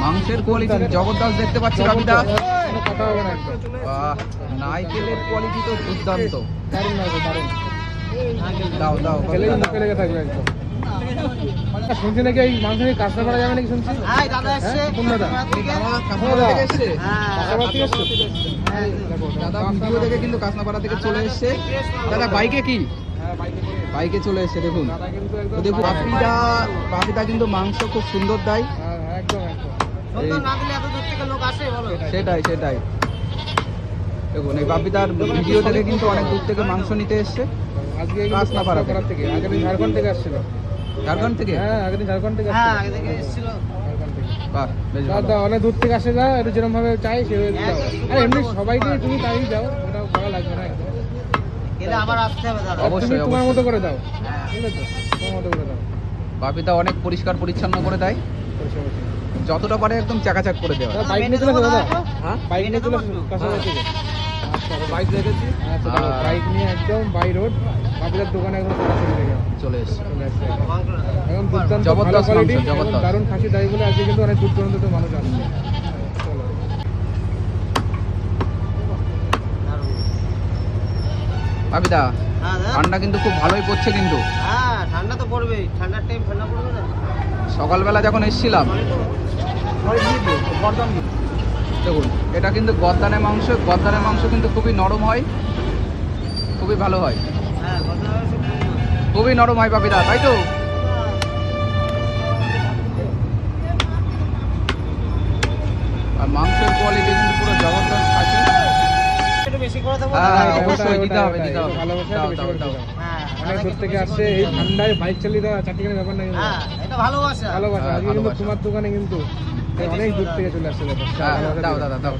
মাংসের কোয়ালিটি জবরদস্ত দেখতে পাচ্ছি বাপিদা কোনো কথা হবে না একদম বাহ নাইকেলের কোয়ালিটি তো দুর্দান্ত। দারুণ লাগবে দারুণ দাও দাও মুখে লেগে থাকবে একদম। আচ্ছা, শুনছি নাকি এই মাংস নিয়ে কাঁচরা করা যাবে নাকি শুনছি? দাদা হ্যাঁ, হ্যাঁ এসছো? দেখো, দাদা ভিডিও দেখে কিন্তু থেকে চলে এসছে। দাদা বাইকে কি? হ্যাঁ, বাইকে চলে এসছে, দেখুন। কিন্তু মাংস খুব সুন্দর দেয়। না থেকে সেটাই সেটাই। দেখুন, এই বাপিদার ভিডিও দেখে কিন্তু অনেক দূর থেকে মাংস নিতে এসছে। আজকে থেকে ঝাড়খণ্ড থেকে? থেকে হ্যাঁ থেকে আগে থেকে থেকে অনেক দূর থেকে আসে একটু যেরকম ভাবে চাই সেভাবে সবাইকে তুমি তাই দাও ওটা ভালো লাগবে না অবশ্যই, তোমার মতো করে দাও। হ্যাঁ। ঠিক আছে তোমার মতো করে দাও। বাপিদা অনেক পরিষ্কার পরিচ্ছন্ন করে দেয়। যতটা পারে একদম চাকাচাক করে দেওয়া বাইক নিয়ে চলে দাদা। হ্যাঁ? বাইক নিয়ে চলে কাছাকাছি আচ্ছা বাইক রেখেছি। দেখো, আর- বাইক নিয়ে একদম বাই রোড বাপিদার দোকানে একদম চলে এসছে দুর্দান্ত জবরদস্ত। দারুণ খাসি দাই বলে আজকে কিন্তু অনেক দূর দূরান্ত মানুষ আসছে চলো। দারুণ। বাপিদা হ্যাঁ ঠান্ডা কিন্তু খুব ভালোই পড়ছে কিন্তু। হ্যাঁ ঠান্ডা তো পড়বেই। ঠান্ডার টাইম ঠান্ডা পড়বে না। সকালবেলা যখন এসেছিলাম দেখুন এটা কিন্তু গদ্দানের মাংস গদ্দানের মাংস কিন্তু খুবই নরম হয় খুবই ভালো হয়। হ্যাঁ খুবই নরম হয় বাপিদা তাই তো? অবশ্যই দিতে হবে, দিতে হবে। দাও। দাও। হ্যাঁ অনেক দূর থেকে আসছে এই ঠান্ডায় বাইক চালিয়ে দেওয়া চারটিখানি ব্যাপার হ্যাঁ ভালোবাসা ভালোবাসা হ্যাঁ, আজকে কিন্তু তোমার দোকানে কিন্তু অনেক দূর থেকে দাও। চলে আসছে হ্যাঁ, দাও, দাদা, দাও।